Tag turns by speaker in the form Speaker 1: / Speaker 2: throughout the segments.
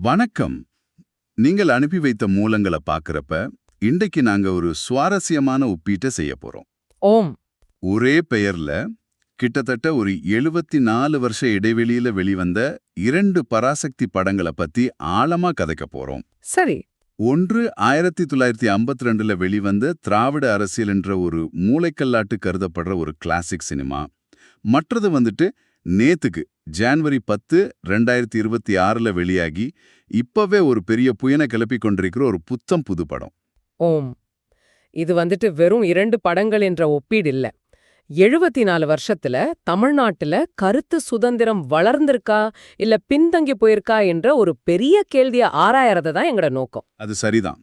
Speaker 1: வணக்கம். நீங்கள் அனுப்பி வைத்த மூலங்களை பார்க்கறப்ப இன்றைக்கு நாங்க ஒரு சுவாரஸ்யமான ஒப்பீட்டை செய்ய போறோம்.
Speaker 2: ஓம்.
Speaker 1: ஒரே பெயர்ல கிட்டத்தட்ட ஒரு எழுபத்தி நாலு வருஷ இடைவெளியில வெளிவந்த இரண்டு பராசக்தி படங்களை பத்தி ஆழமா கதைக்க போறோம்.
Speaker 2: சரி.
Speaker 1: ஒன்று ஆயிரத்தி தொள்ளாயிரத்தி ஐம்பத்தி ரெண்டுல வெளிவந்த திராவிட அரசியல் என்ற ஒரு மூளைக்கல்லாட்டு கருதப்படுற ஒரு கிளாசிக் சினிமா மற்றது வந்துட்டு நேத்துக்கு ஜான்வரி பத்து ரெண்டாயிரத்தி இருபத்தி ஆறுல வெளியாகி இப்பவே ஒரு பெரிய புயனை கிளப்பி கொண்டிருக்கிற ஒரு புத்தம் புது படம்.
Speaker 2: ஓம். இது வந்துட்டு வெறும் இரண்டு படங்கள் என்ற ஒப்பீடு இல்ல எழுபத்தி நாலு வருஷத்துல தமிழ்நாட்டுல கருத்து சுதந்திரம் வளர்ந்திருக்கா இல்ல பின்தங்கி போயிருக்கா என்ற ஒரு பெரிய கேள்விய ஆராயறது தான் எங்கட நோக்கம்.
Speaker 1: அது சரிதான்.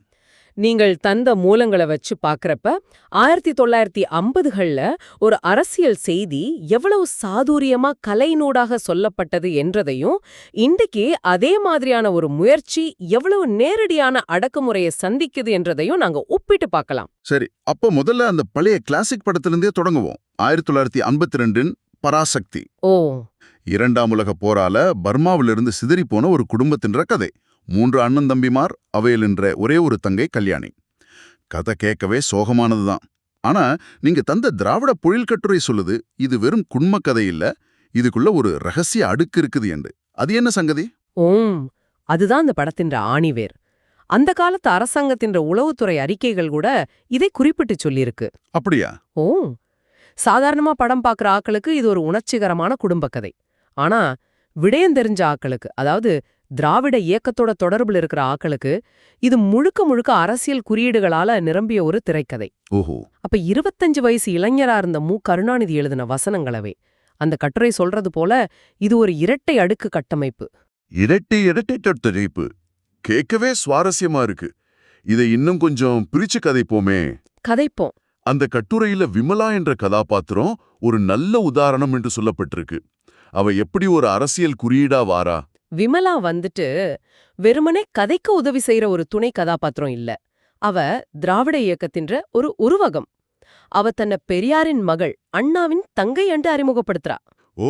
Speaker 2: நீங்கள் தந்த மூலங்களை வச்சு பாக்கறப்ப ஆயிரத்தி தொள்ளாயிரத்தி ஐம்பதுகள்ல ஒரு அரசியல் செய்தி எவ்வளவு சாதுரியமா கலைநூடாக சொல்லப்பட்டது என்றதையும் இன்றைக்கு அதே மாதிரியான ஒரு முயற்சி எவ்வளவு நேரடியான அடக்குமுறையை சந்திக்குது என்றதையும் நாங்க ஒப்பிட்டு பார்க்கலாம்.
Speaker 3: சரி அப்போ முதல்ல அந்த பழைய கிளாசிக் படத்திலிருந்தே தொடங்குவோம். ஆயிரத்தி தொள்ளாயிரத்தி ஐம்பத்தி ரெண்டின் பராசக்தி.
Speaker 2: ஓ.
Speaker 3: இரண்டாம் உலக போரால பர்மாவிலிருந்து சிதறி போன ஒரு குடும்பத்தின்ற கதை. மூன்று அண்ணன் தம்பிமார் அவையில் என்ற ஒரே ஒரு தங்கை கல்யாணி. கதை கேட்கவே சோகமானதுதான். ஆனா நீங்க தந்த திராவிட பொழில் கட்டுரை சொல்லுது இது வெறும் குண்ம கதை இல்ல இதுக்குள்ள ஒரு ரகசிய அடுக்கு இருக்குது என்று. அது என்ன சங்கதி?
Speaker 2: ஓம் அதுதான் அந்த படத்தின் ஆணிவேர். அந்த காலத்து அரசாங்கத்தின் உளவுத்துறை அறிக்கைகள் கூட இதை குறிப்பிட்டு சொல்லியிருக்கு.
Speaker 3: அப்படியா?
Speaker 2: ஓ சாதாரணமா படம் பார்க்குற ஆக்களுக்கு இது ஒரு உணர்ச்சிகரமான குடும்ப கதை. ஆனா விடயம் தெரிஞ்ச ஆக்களுக்கு அதாவது திராவிட இயக்கத்தோட தொடர்புல இருக்கிற ஆக்களுக்கு இது முழுக்க முழுக்க அரசியல் குறியீடுகளால நிரம்பிய ஒரு திரைக்கதை.
Speaker 3: ஓஹோ.
Speaker 2: அப்ப இருபத்தஞ்சு வயசு இளைஞரா இருந்த மு. கருணாநிதி எழுதின வசனங்களவே. அந்த கட்டுரை சொல்றது போல இது ஒரு இரட்டை அடுக்கு கட்டமைப்பு.
Speaker 3: இரட்டை இரட்டை தொட்டரிப்பு கேட்கவே சுவாரஸ்யமா இருக்கு. இதை இன்னும் கொஞ்சம் பிரிச்சு கதைப்போமே.
Speaker 2: கதைப்போம்.
Speaker 3: அந்த கட்டுரையில விமலா என்ற கதாபாத்திரம் ஒரு நல்ல உதாரணம் என்று சொல்லப்பட்டிருக்கு. அவ எப்படி ஒரு அரசியல் குறியீடா வாரா?
Speaker 2: விமலா வந்துட்டு வெறுமனே கதைக்கு உதவி செய்யற ஒரு துணை கதாபாத்திரம் இல்ல. அவ திராவிட இயக்கத்தின்ற ஒரு உருவகம். அவ தன்னை பெரியாரின் மகள் அண்ணாவின் தங்கை என்று அறிமுகப்படுத்துறா.
Speaker 3: ஓ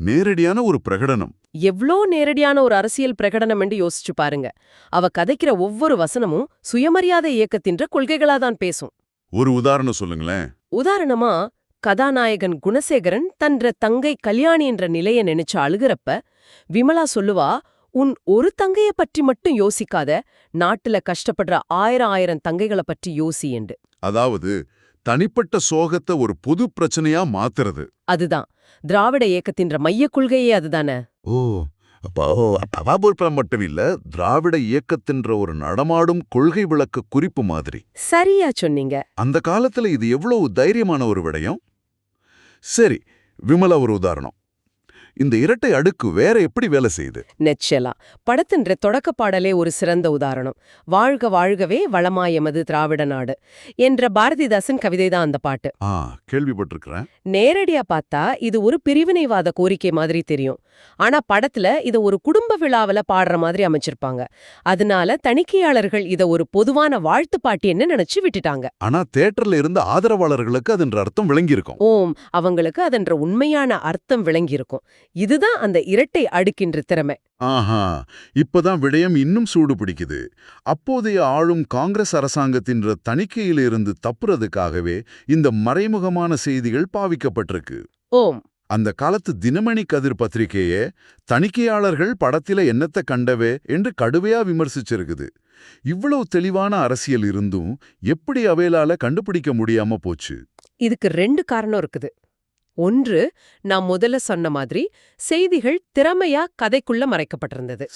Speaker 3: நேரடியான ஒரு பிரகடனம்.
Speaker 2: எவ்ளோ நேரடியான ஒரு அரசியல் பிரகடனம் என்று யோசிச்சு பாருங்க. அவ கதைக்கிற ஒவ்வொரு வசனமும் சுயமரியாதை இயக்கத்தின்ற கொள்கைகளாதான் பேசும்.
Speaker 3: ஒரு உதாரணம் சொல்லுங்களேன்.
Speaker 2: உதாரணமா கதாநாயகன் குணசேகரன் தன்ற தங்கை கல்யாணி என்ற நிலைய நினைச்சு அழுகிறப்ப விமலா சொல்லுவா உன் ஒரு தங்கைய பற்றி மட்டும் யோசிக்காத நாட்டுல கஷ்டப்படுற ஆயிரம் ஆயிரம் தங்கைகளை பற்றி யோசி என்று.
Speaker 3: அதாவது தனிப்பட்ட சோகத்தை ஒரு பொது பிரச்சனையா மாத்துறது.
Speaker 2: அதுதான். திராவிட இயக்கத்தின்ற மையக் கொள்கையே அதுதானே.
Speaker 3: ஓ அப்போ அபாபுரம் மட்டும் இல்ல திராவிட இயக்கத்தின்ற ஒரு நடமாடும் கொள்கை விளக்க குறிப்பு மாதிரி.
Speaker 2: சரியா சொன்னீங்க.
Speaker 3: அந்த காலத்துல இது எவ்வளவு தைரியமான ஒரு விடயம்? சரி விமலா ஒரு உதாரணம். இந்த இரட்டை அடுக்கு வேற எப்படி வேலை செய்யுது?
Speaker 2: நெச்சலா. படத்தின்ற தொடக்க பாடலே ஒரு சிறந்த உதாரணம். வாழ்க வாழ்கவே வளமாயமது திராவிட நாடு என்ற பாரதிதாசன் கவிதைதான் அந்த பாட்டு.
Speaker 3: கேள்விப்பட்டிருக்கிறேன்.
Speaker 2: நேரடியா பார்த்தா இது ஒரு பிரிவினைவாத கோரிக்கை மாதிரி தெரியும். ஆனா படத்துல இத ஒரு குடும்ப விழாவுல பாடுற மாதிரி அமைச்சிருப்பாங்க. அதனால தணிக்கையாளர்கள் இத ஒரு பொதுவான வாழ்த்து பாட்டின்னு நினைச்சு விட்டுட்டாங்க.
Speaker 3: ஆனா தேட்டர்ல இருந்த ஆதரவாளர்களுக்கு அதன்ற அர்த்தம் விளங்கியிருக்கும்.
Speaker 2: ஓம் அவங்களுக்கு அதன்ற உண்மையான அர்த்தம் விளங்கியிருக்கும். இதுதான் அந்த இரட்டை அடுக்கின்ற திறமை.
Speaker 3: ஆஹா இப்பதான் விடயம் இன்னும் சூடு பிடிக்குது. அப்போதைய ஆளும் காங்கிரஸ் அரசாங்கத்தின் தணிக்கையிலிருந்து தப்புறதுக்காகவே இந்த மறைமுகமான செய்திகள் பாவிக்கப்பட்டிருக்கு.
Speaker 2: ஓம்.
Speaker 3: அந்த காலத்து தினமணி கதிர் பத்திரிகையே தணிக்கையாளர்கள் படத்தில என்னத்த கண்டவே என்று கடுமையா விமர்சிச்சிருக்குது. இவ்வளவு தெளிவான அரசியல் இருந்தும் எப்படி அவையலால கண்டுபிடிக்க முடியாம போச்சு?
Speaker 2: இதுக்கு ரெண்டு காரணம் இருக்குது. ஒன்று நான் முதல்ல சொன்ன மாதிரி செய்திகள் திறமையா கதைக்குள்ள மறைக்கப்பட்டிருந்தது.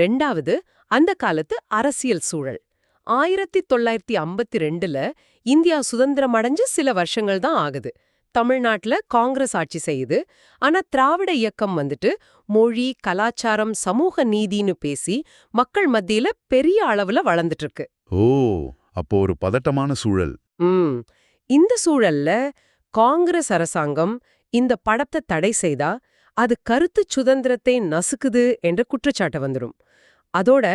Speaker 2: ரெண்டாவது அந்த காலத்து அரசியல் சூழல். ஆயிரத்தி தொள்ளாயிரத்தி ஐம்பத்தி ரெண்டுல இந்தியா சுதந்திரம் அடைஞ்சு சில வருஷங்கள் தான் ஆகுது. தமிழ்நாட்டுல காங்கிரஸ் ஆட்சி செய்யுது. ஆனா திராவிட இயக்கம் வந்துட்டு மொழி கலாச்சாரம் சமூக நீதின்னு பேசி மக்கள் மத்தியில பெரிய அளவுல வளர்ந்துட்டு இருக்கு
Speaker 3: ஓ அப்போ ஒரு பதட்டமான சூழல்.
Speaker 2: இந்த சூழல்ல காங்கிரஸ் அரசாங்கம் இந்த படத்தை தடை செய்தா அது கருத்து சுதந்திரத்தை நசுக்குது என்ற குற்றச்சாட்டு வந்துடும் அதோட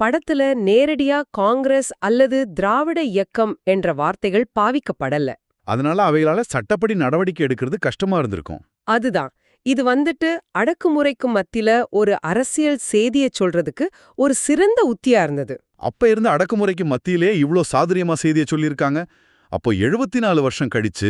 Speaker 2: படத்துல நேரடியா காங்கிரஸ் அல்லது திராவிட இயக்கம் என்ற வார்த்தைகள் பாவிக்கப்படல.
Speaker 3: அதனால அவைகளால சட்டப்படி நடவடிக்கை எடுக்கிறது கஷ்டமா இருந்திருக்கும்.
Speaker 2: அதுதான். இது வந்துட்டு அடக்குமுறைக்கு மத்தியில ஒரு அரசியல் செய்திய சொல்றதுக்கு ஒரு சிறந்த உத்தியா இருந்தது.
Speaker 3: அப்ப இருந்த அடக்குமுறைக்கு மத்தியிலே இவ்ளோ சாதுரியமா செய்தியை சொல்லியிருக்காங்க. அப்போ எழுபத்தி நாலு வருஷம் கழிச்சு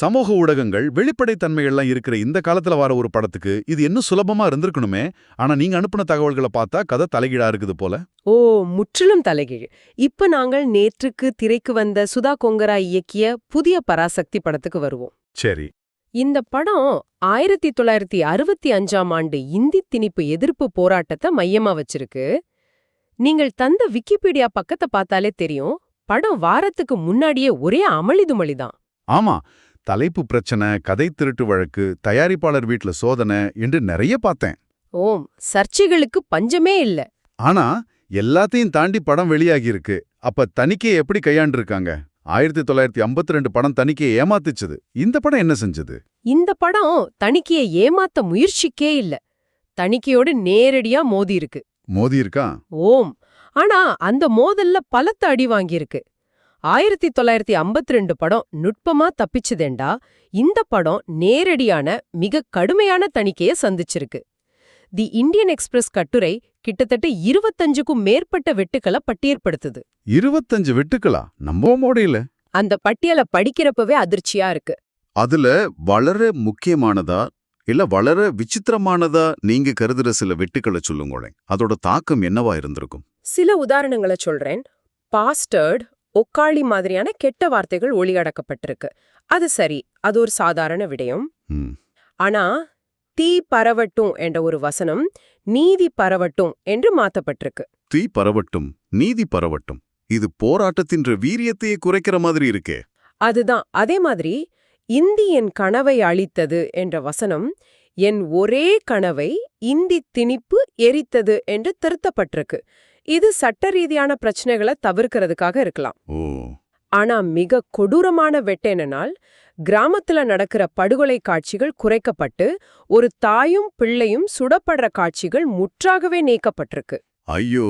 Speaker 3: சமூக ஊடகங்கள் வெளிப்படைத்தன்மைகள்லாம் இருக்கிற இந்த காலத்துல வர ஒரு படத்துக்கு இது இன்னும் சுலபமா இருந்திருக்கணுமே. ஆனா நீங்க அனுப்புன தகவல்களை பார்த்தா கதை தலைகீழா இருக்குது போல.
Speaker 2: ஓ முற்றிலும் தலைகீழ். இப்ப நாங்கள் நேற்றுக்கு திரைக்கு வந்த சுதா கொங்கரா இயக்கிய புதிய பராசக்தி படத்துக்கு வருவோம்.
Speaker 3: சரி.
Speaker 2: இந்த படம் ஆயிரத்தி தொள்ளாயிரத்தி அறுபத்தி அஞ்சாம் ஆண்டு இந்தி திணிப்பு எதிர்ப்பு போராட்டத்தை மையமா வச்சிருக்கு. நீங்கள் தந்த விக்கிபீடியா பக்கத்தை பார்த்தாலே தெரியும். படம் வாரத்துக்கு முன்னாடியே ஒரே அமளிதுமளிதான்.
Speaker 3: ஆமா தலைப்பு பிரச்சனை கதை திருட்டு வழக்கு தயாரிப்பாளர் வீட்ல சோதனை என்று நிறைய பார்த்தேன்.
Speaker 2: ஓம் சர்ச்சைகளுக்கு பஞ்சமே இல்ல.
Speaker 3: ஆனா எல்லாத்தையும் தாண்டி படம் வெளியாகி இருக்கு அப்ப தணிக்கையை எப்படி கையாண்டிருக்காங்க? ஆயிரத்தி தொள்ளாயிரத்தி ஐம்பத்தி ரெண்டு படம் தணிக்கையை ஏமாத்துச்சுது. இந்த படம் என்ன செஞ்சது?
Speaker 2: இந்த படம் தணிக்கையை ஏமாத்த முயற்சிக்கே இல்ல. தணிக்கையோடு நேரடியா மோதி இருக்கு
Speaker 3: மோதி இருக்கா
Speaker 2: ஓம் ஆனா அந்த மோதல்ல பலத்த அடி வாங்கியிருக்கு. ஆயிரத்தி தொள்ளாயிரத்தி ஐம்பத்தி ரெண்டு படம் நுட்பமா தப்பிச்சுதேண்டா. இந்த படம் நேரடியான மிக கடுமையான தணிக்கைய சந்திச்சிருக்கு. தி இந்தியன் எக்ஸ்பிரஸ் கட்டுரை கிட்டத்தட்ட இருபத்தஞ்சுக்கும் மேற்பட்ட வெட்டுக்களை பட்டியற்படுத்துது.
Speaker 3: இருபத்தஞ்சு வெட்டுக்களா? நம்ப முடியல
Speaker 2: அந்த பட்டியலை படிக்கிறப்பவே அதிர்ச்சியா இருக்கு.
Speaker 3: அதுல வளர முக்கியமானதா இல்ல வளர விசித்திரமானதா நீங்க கருதுற சில வெட்டுக்களை சொல்லுங்களேன். அதோட தாக்கம் என்னவா இருந்திருக்கும்?
Speaker 2: சில உதாரணங்களை சொல்றேன். பாஸ்டர்ட் ஒக்காளி மாதிரியான கெட்ட வார்த்தைகள் ஒளியடக்கப்பட்டிருக்கு. அது சரி அது ஒரு சாதாரண விடயம். ஆனா தீ பரவட்டும் என்ற ஒரு வசனம் நீதி பரவட்டும் என்று மாத்தப்பட்டிருக்கு.
Speaker 3: தீ பரவட்டும் நீதி பரவட்டும். இது போராட்டத்தின் வீரியத்தையே குறைக்கிற மாதிரி இருக்கே.
Speaker 2: அதுதான். அதே மாதிரி இந்தி என் கனவை அழித்தது என்ற வசனம் என் ஒரே கனவை இந்தி திணிப்பு எரித்தது என்று திருத்தப்பட்டிருக்கு. இது சட்ட ரீதியான பிரச்சனைகளை தவிர்க்கிறதுக்காக இருக்கலாம்.
Speaker 3: ஓ.
Speaker 2: ஆனா மிக கொடூரமான வெட்டெனால் கிராமத்துல நடக்கிற படுகொலை காட்சிகள் குறைக்கப்பட்டு ஒரு தாயும் பிள்ளையும் சுடப்படுற காட்சிகள் முற்றாகவே நீக்கப்பட்டிருக்கு.
Speaker 3: ஐயோ!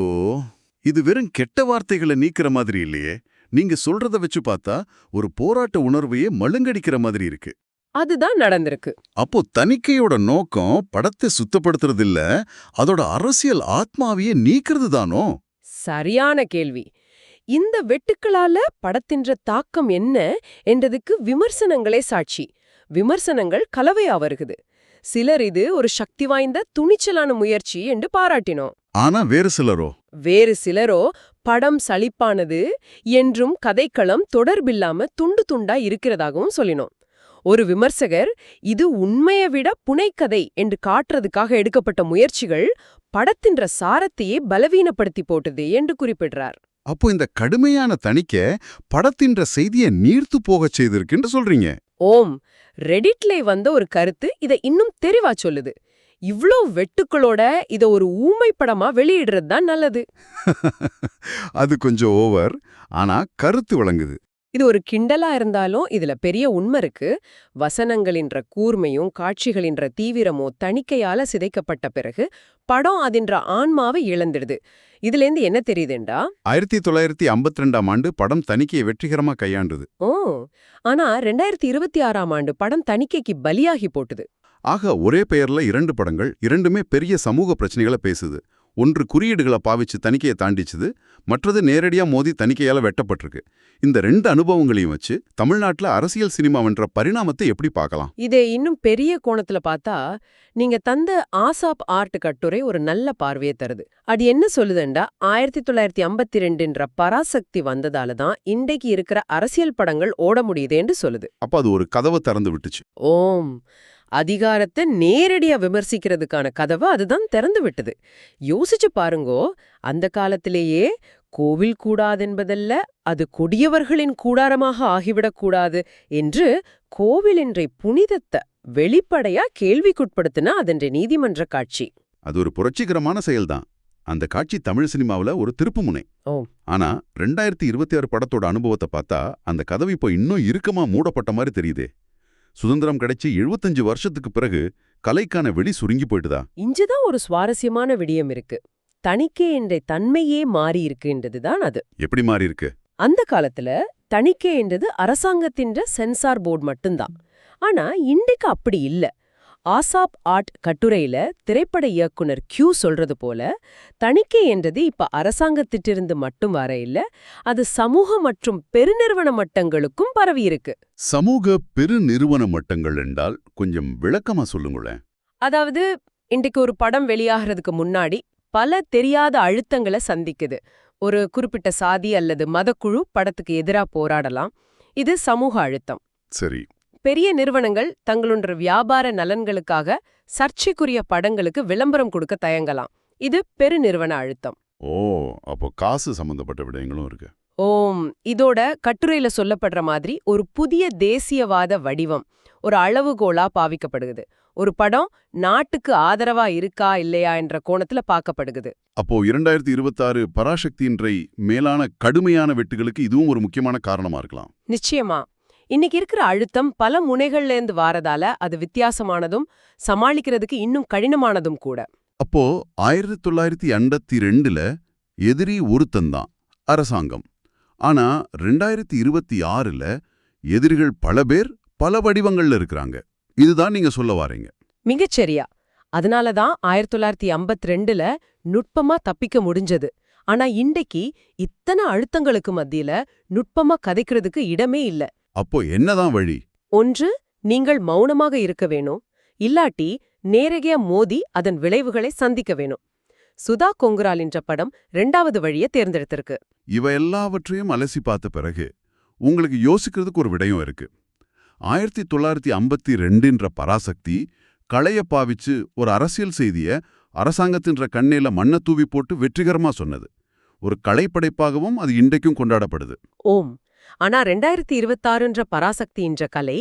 Speaker 3: இது வெறும் கெட்ட வார்த்தைகளை நீக்கிற மாதிரி இல்லையே. நீங்க சொல்றத வச்சு பார்த்தா ஒரு போராட்ட உணர்வையே மழுங்கடிக்கிற மாதிரி இருக்கு.
Speaker 2: அதுதான் நடந்திருக்கு.
Speaker 3: அப்போ தணிக்கையோட நோக்கம் படத்தை சுத்தப்படுத்துறது இல்ல அதோட அரசியல் ஆத்மாவையே நீக்கிறது தானோ?
Speaker 2: சரியான கேள்வி. இந்த வெட்டுக்களால படத்தின்ற தாக்கம் என்ன என்றதுக்கு விமர்சனங்களே சாட்சி. விமர்சனங்கள் கலவையா வருகுது. சிலர் இது ஒரு சக்தி வாய்ந்த துணிச்சலான முயற்சி என்று பாராட்டினோம்.
Speaker 3: ஆனா வேறு சிலரோ?
Speaker 2: வேறு சிலரோ படம் சலிப்பானது என்றும் கதைக்களம் தொடர்பில்லாம துண்டு துண்டா இருக்கிறதாகவும் சொல்லினோம். ஒரு விமர்சகர் இது உண்மையை விட புனைக்கதை என்று காட்டுறதுக்காக எடுக்கப்பட்ட முயற்சிகள் படத்தின்ற சாரத்தையே பலவீனப்படுத்தி போட்டது என்று குறிப்பிடுறார்.
Speaker 3: அப்போ இந்த கடுமையான தணிக்கை படத்தின்ற செய்தியை நீர்த்து போகச் செய்திருக்குன்னு சொல்றீங்க.
Speaker 2: ஓம்! ரெடிட்ல வந்த ஒரு கருத்து இத இன்னும் தெளிவா சொல்லுது. இவ்ளோ வெட்டுக்களோட இத ஒரு ஊமை படமா வெளியிடுறது தான் நல்லது.
Speaker 3: அது கொஞ்சம் ஓவர் ஆனா கருத்து விளங்குது.
Speaker 2: இது ஒரு கிண்டலா இருந்தாலும் இதுல பெரிய உண்மை இருக்கு. வசனங்களின்ற கூர்மையும் காட்சிகளின்ற தீவிரமோ தணிக்கையால சிதைக்கப்பட்ட பிறகு படம் அதின்ற ஆன்மாவை இழந்துடுது. இதுலேருந்து என்ன தெரியுதுண்டா?
Speaker 3: ஆயிரத்தி தொள்ளாயிரத்தி ஐம்பத்தி ரெண்டாம் ஆண்டு படம் தணிக்கையை வெற்றிகரமா கையாண்டது.
Speaker 2: ஓ! ஆனா ரெண்டாயிரத்தி இருபத்தி ஆறாம் ஆண்டு படம் தணிக்கைக்கு பலியாகி போட்டுது.
Speaker 3: ஆக ஒரே பெயர்ல இரண்டு படங்கள் இரண்டுமே பெரிய சமூக பிரச்சனைகளை பேசுது. ஒன்று குறியீடுகளை பாவிச்சு தணிக்கையை தாண்டிச்சுது மற்றது நேரடியா மோதி தணிக்கையால வெட்டப்பட்டிருக்கு. இந்த ரெண்டு அனுபவங்களையும் வச்சு தமிழ்நாட்டுல அரசியல் சினிமாவென்ற பரிணாமத்தை எப்படி பார்க்கலாம்?
Speaker 2: இதை இன்னும் பெரிய கோணத்துல பார்த்தா நீங்க தந்த ஆசாப் ஆர்ட் கட்டுரை ஒரு நல்ல பார்வையை தருது. அது என்ன சொல்லுதுண்டா? ஆயிரத்தி தொள்ளாயிரத்தி ஐம்பத்தி ரெண்டுன்ற பராசக்தி வந்ததால தான் இன்றைக்கு இருக்கிற அரசியல் படங்கள் ஓட முடியுதேன்னு சொல்லுது.
Speaker 3: அப்ப அது ஒரு கதவை திறந்து விட்டுச்சு.
Speaker 2: ஓம். அதிகாரத்தை நேரடியா விமர்சிக்கிறதுக்கான கதவை அதுதான் திறந்து விட்டது. யோசிச்சு பாருங்கோ அந்த காலத்திலேயே கோவில் கூடாதென்பதல்ல அது கொடியவர்களின் கூடாரமாக ஆகிவிடக்கூடாது என்று கோவில் என்ற புனிதத்தை வெளிப்படையா கேள்விக்குட்படுத்தின அதென்ற நீதிமன்ற காட்சி.
Speaker 3: அது ஒரு புரட்சிகரமான செயல்தான். அந்த காட்சி தமிழ் சினிமாவுல ஒரு திருப்புமுனை.
Speaker 2: ஓ.
Speaker 3: ஆனா ரெண்டாயிரத்தி இருபத்தி ஆறு படத்தோட அனுபவத்தை பார்த்தா அந்த கதவு இப்போ இன்னும் இறுக்கமா மூடப்பட்ட மாதிரி தெரியுதே. சுதந்திரம் கிடைச்சி 75 வருஷத்துக்கு பிறகு கலைக்கான வெளி சுருங்கி போயிட்டுதா?
Speaker 2: இஞ்சுதான் ஒரு சுவாரஸ்யமான விடயம் இருக்கு. தணிக்கை என்ற தன்மையே மாறி இருக்குன்றதுதான் அது.
Speaker 3: எப்படி மாறி இருக்கு?
Speaker 2: அந்த காலத்துல தணிக்கை என்றது அரசாங்கத்தின் சென்சார் போர்டு மட்டும்தான். ஆனா இன்றைக்கு அப்படி இல்ல. ஆசாப் ஆர்ட் கட்டுரையில திரைப்பட இயக்குனர் கியூ சொல்றது போல தணிக்கை என்றது இப்ப அரசாங்கத்திட்டிருந்து மட்டும் வர இல்ல அது சமூக மற்றும் பெருநிறுவன மட்டங்களுக்கும் பரவி இருக்கு.
Speaker 3: சமூக பெருநிறுவன மட்டங்கள் என்றால் கொஞ்சம் விளக்கமா சொல்லுங்களேன்.
Speaker 2: அதாவது இன்றைக்கு ஒரு படம் வெளியாகிறதுக்கு முன்னாடி பல தெரியாத அழுத்தங்களை சந்திக்குது. ஒரு குறிப்பிட்ட சாதி அல்லது மதக்குழு படத்துக்கு எதிரா போராடலாம். இது சமூக அழுத்தம்.
Speaker 3: சரி.
Speaker 2: பெரிய நிறுவனங்கள் தங்களுடைய வியாபார நலன்களுக்காக சர்ச்சைக்குரிய படங்களுக்கு விளம்பரம் கொடுக்க தயங்கலாம். இது பெருநிறுவன அழுத்தம்.
Speaker 3: ஓ அப்போ காசு சம்பந்தப்பட்ட விடயங்களும் இருக்கு.
Speaker 2: ஓம் இதோட கட்டுரையில சொல்லப்படுற மாதிரி ஒரு புதிய தேசியவாத வடிவம் ஒரு அளவுகோலா பாவிக்கப்படுகிறது. ஒரு படம் நாட்டுக்கு ஆதரவா இருக்கா இல்லையா என்ற கோணத்துல பார்க்கப்படுகிறது.
Speaker 3: அப்போ இரண்டாயிரத்தி இருபத்தாறு பராசக்தியின்றை மேலான கடுமையான வெட்டுகளுக்கு இதுவும் ஒரு முக்கியமான காரணமா இருக்கலாம்.
Speaker 2: நிச்சயமா. இன்னைக்கு இருக்கிற அழுத்தம் பல முனைகள்ல இருந்து வாரதால அது வித்தியாசமானதும் சமாளிக்கிறதுக்கு இன்னும் கடினமானதும் கூட.
Speaker 3: அப்போ ஆயிரத்தி தொள்ளாயிரத்தி எண்பத்தி ரெண்டுல எதிரி ஒருத்தந்தான் அரசாங்கம். ஆனா ரெண்டாயிரத்தி இருபத்தி ஆறுல எதிரிகள் பல பேர் பல வடிவங்கள்ல இருக்கிறாங்க. இதுதான் நீங்க சொல்ல வாரீங்க.
Speaker 2: மிகச்சரியா. அதனால தான் ஆயிரத்தி தொள்ளாயிரத்தி ஐம்பத்தி ரெண்டுல நுட்பமா தப்பிக்க முடிஞ்சது. ஆனா இன்றைக்கு இத்தனை அழுத்தங்களுக்கு மத்தியில நுட்பமா கதைக்கிறதுக்கு இடமே இல்ல.
Speaker 3: அப்போ என்னதான் வழி?
Speaker 2: ஒன்று நீங்கள் மௌனமாக இருக்க வேணும். இல்லாட்டி நேரடியா மோதி அதன் விளைவுகளை சந்திக்க வேணும். சுதா கொங்குரால் என்ற படம் ரெண்டாவது வழியை தேர்ந்தெடுத்திருக்கு.
Speaker 3: இவ எல்லாவற்றையும் அலசி பார்த்த பிறகு உங்களுக்கு யோசிக்கிறதுக்கு ஒரு விடயம் இருக்கு. ஆயிரத்தி தொள்ளாயிரத்தி ஐம்பத்தி ரெண்டுன்ற பராசக்தி களைய பாவிச்சு ஒரு அரசியல் செய்திய அரசாங்கத்தின்ற கண்ணேல மண்ணை தூவி போட்டு வெற்றிகரமா சொன்னது. ஒரு கலைப்படைப்பாகவும் அது இன்றைக்கும் கொண்டாடப்படுது.
Speaker 2: ஓம். ஆனா ரெண்டாயிரத்தி இருபத்தாறுன்ற பராசக்தி என்ற கலை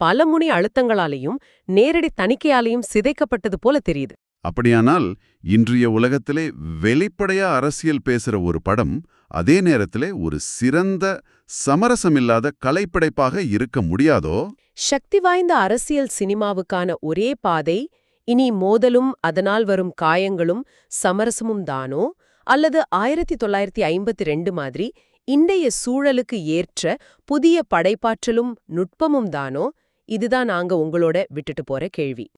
Speaker 2: பல முனை அழுத்தங்களாலேயும் நேரடி தணிக்கையாலேயும் சிதைக்கப்பட்டது போல தெரியுது.
Speaker 3: அப்படியானால் இன்றைய உலகத்திலே வெளிப்படையா அரசியல் பேசுற ஒரு படம் அதே நேரத்திலே ஒரு சிறந்த சமரசமில்லாத கலைப்படைப்பாக இருக்க முடியாதோ?
Speaker 2: சக்தி வாய்ந்த அரசியல் சினிமாவுக்கான ஒரே பாதை இனி மோதலும் அதனால் வரும் காயங்களும் சமரசமும் தானோ? அல்லது ஆயிரத்தி தொள்ளாயிரத்தி ஐம்பத்தி ரெண்டு மாதிரி இன்றைய சூழலுக்கு ஏற்ற புதிய படைப்பாற்றலும் நுட்பமும் தானோ? இதுதான் நாங்க உங்களோட விட்டுட்டு போற கேள்வி.